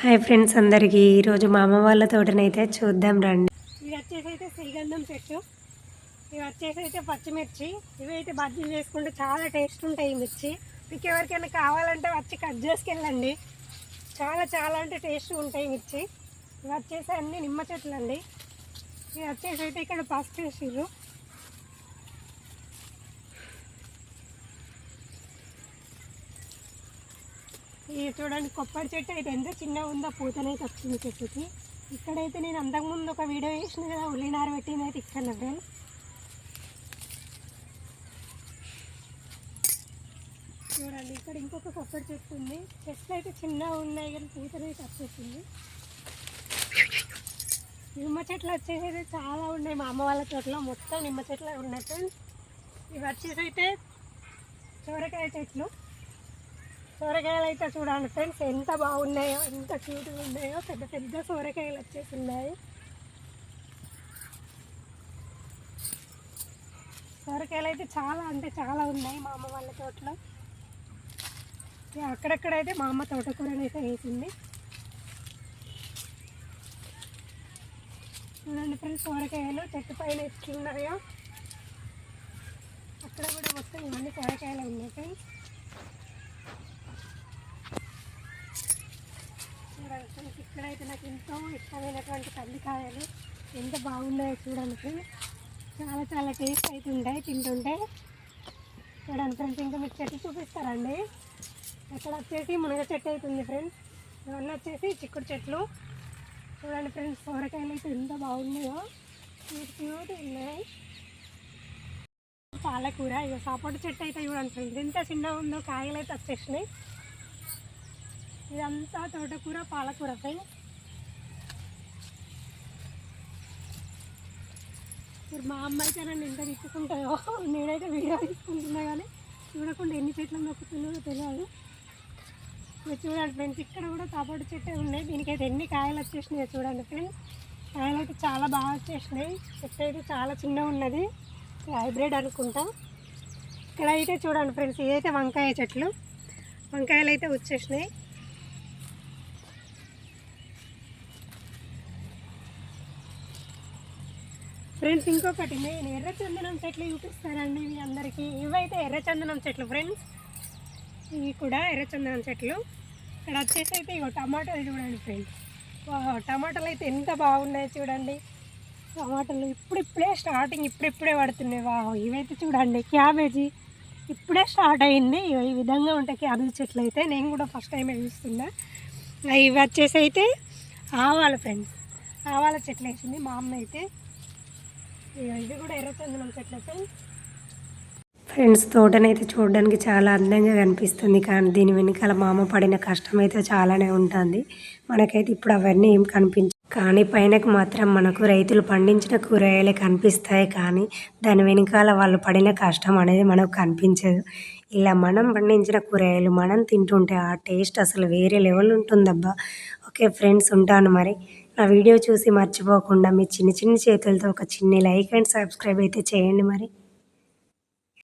Hi friends అందరికీ. ఈరోజు మా అమ్మ వాళ్ళ తోటనైతే చూద్దాం రండి. ఇది వచ్చేసి అయితే శ్రీగంధం చెట్టు. ఇవి వచ్చేసి అయితే పచ్చిమిర్చి. ఇవి అయితే బజ్జీలు చేసుకుంటే చాలా టేస్ట్ ఉంటాయి ఈ మిర్చి. మీకు ఎవరికైనా కావాలంటే వచ్చి కట్ చేసుకెళ్ళండి. చాలా చాలా అంటే టేస్ట్ ఉంటాయి మిర్చి. ఇవి వచ్చేసి అన్ని నిమ్మ చెట్లు అండి ఇవి వచ్చేసి అయితే ఇక్కడ పసుపు వేసిర్రు. ఇది చూడండి కొబ్బరి చెట్టు అయితే ఎంత చిన్నగా ఉందో పూతనైతే వచ్చింది చెట్టుకి. ఇక్కడైతే నేను అంతకుముందు ఒక వీడియో వేసిన కదా ఉల్లినార పెట్టింది అయితే ఇక్కడ ఫ్రెండ్స్. చూడండి ఇక్కడ ఇంకొక కొబ్బరి చెట్టు ఉంది. చెట్లు అయితే చిన్నగా ఉన్నాయి కానీ పూతనైతే వచ్చేసింది నిమ్మ చెట్లు వచ్చేసి చాలా ఉన్నాయి మా అమ్మ వాళ్ళ తోటలో. మొత్తం నిమ్మ చెట్లు ఉన్నాయి ఫ్రెండ్స్. ఇవి వచ్చేసి అయితే సోరకాయ చెట్లు. సొరకాయలు అయితే చూడండి ఫ్రెండ్స్ ఎంత బాగున్నాయో ఎంత క్యూట్గా ఉన్నాయో పెద్ద పెద్ద సొరకాయలు వచ్చేసి ఉన్నాయి సొరకాయలు అయితే చాలా అంటే చాలా ఉన్నాయి మా అమ్మ వాళ్ళ తోటలో. అక్కడక్కడైతే మా అమ్మ తోటకూరని అయితే వేసింది చూడండి ఫ్రెండ్స్ సొరకాయలు చెట్టు పైన ఎట్లున్నాయో. అక్కడ కూడా మొత్తం ఇవన్నీ సొరకాయలు ఉన్నాయి ఫ్రెండ్స్. మనకి ఇక్కడైతే నాకు ఎంతో ఇష్టమైనటువంటి కందికాయలు ఎంత బాగున్నాయో చూడడానికి. చాలా చాలా టేస్ట్ అయితే ఉంటాయి తింటుంటే. చూడండి ఫ్రెండ్స్ ఇంకా మీకు చెట్టు చూపిస్తారండి. ఇక్కడ వచ్చేసి మునగ చెట్టు అవుతుంది ఫ్రెండ్స్. ఇవన్నీ వచ్చేసి చిక్కుడు చెట్లు. చూడండి ఫ్రెండ్స్ సోరకాయలు అయితే ఎంత బాగున్నాయో. క్యూట్ క్యూట్ ఉన్నాయి. పాలకూర ఇక సపోటా చెట్టు అయితే చూడండి ఫ్రెండ్స్. ఎంత చిన్నగా ఉందో కాయలు అయితే వచ్చేసినాయి. ఇదంతా తోటకూర పాలకూర ఫ్రెండ్స్ మరి మా అమ్మ అయితే నన్ను ఎంత తీసుకుంటాయో నేనైతే వీడియో తీసుకుంటున్నా కానీ చూడకుండా ఎన్ని చెట్లు నొక్కుతున్నాయో తెలియదు. మీరు చూడండి ఫ్రెండ్స్ ఇక్కడ కూడా తాపాటు చెట్టే ఉన్నాయి. దీనికైతే ఎన్ని కాయలు వచ్చేసినాయో చూడండి ఫ్రెండ్స్. కాయలు అయితే చాలా బాగా వచ్చేసినాయి. చెట్టు అయితే చాలా చిన్నగా ఉన్నది. హైబ్రిడ్ అనుకుంటా. ఇక్కడ అయితే చూడండి ఫ్రెండ్స్ ఇదైతే వంకాయ చెట్లు. వంకాయలు అయితే వచ్చేసినాయి. ఫ్రెండ్స్ ఇంకొకటి నేను ఎర్రచందనం చెట్లు చూపిస్తానండి మీ అందరికీ. ఇవైతే ఎర్రచందనం చెట్లు ఫ్రెండ్స్ ఇవి కూడా ఎర్రచందనం చెట్లు. ఇక్కడ వచ్చేసి అయితే ఇగో టమాటాలు చూడండి ఫ్రెండ్స్ టమాటాలు అయితే ఎంత బాగున్నాయో చూడండి. టమాటాలు ఇప్పుడిప్పుడే స్టార్టింగ్ ఇప్పుడిప్పుడే పడుతున్నాయి. వాహో ఇవైతే చూడండి క్యాబేజీ ఇప్పుడే స్టార్ట్ అయింది. ఇగో ఈ విధంగా ఉంటాయి క్యాబేజీ చెట్లు అయితే నేను కూడా ఫస్ట్ టైం చూస్తున్నా. ఇవి వచ్చేసి అయితే ఆవాల ఫ్రెండ్స్ ఆవాల చెట్లు వేసింది మా అమ్మ అయితే. ఇది కూడా చెట్లు ఫ్రెండ్స్ ఫ్రెండ్స్ తోటనైతే చూడడానికి చాలా అందంగా కనిపిస్తుంది. కానీ దీని వెనకాల మా అమ్మ పడిన కష్టం అయితే చాలానే ఉంటుంది. మనకైతే ఇప్పుడు అవన్నీ ఏం కనిపించ కానీ పైనకు మాత్రం మనకు రైతులు పండించిన కూరగాయలే కనిపిస్తాయి. కానీ దాని వెనకాల వాళ్ళు పడిన కష్టం అనేది మనకు కనిపించదు. ఇలా మనం పండించిన కూరగాయలు మనం తింటుంటే ఆ టేస్ట్ అసలు వేరే లెవెల్ ఉంటుందబ్బా. ఓకే ఫ్రెండ్స్ ఉంటాను మరి. నా వీడియో చూసి మర్చిపోకుండా మీ చిన్న చిన్న చేతులతో ఒక చిన్న లైక్ అండ్ సబ్స్క్రైబ్ అయితే చేయండి మరి.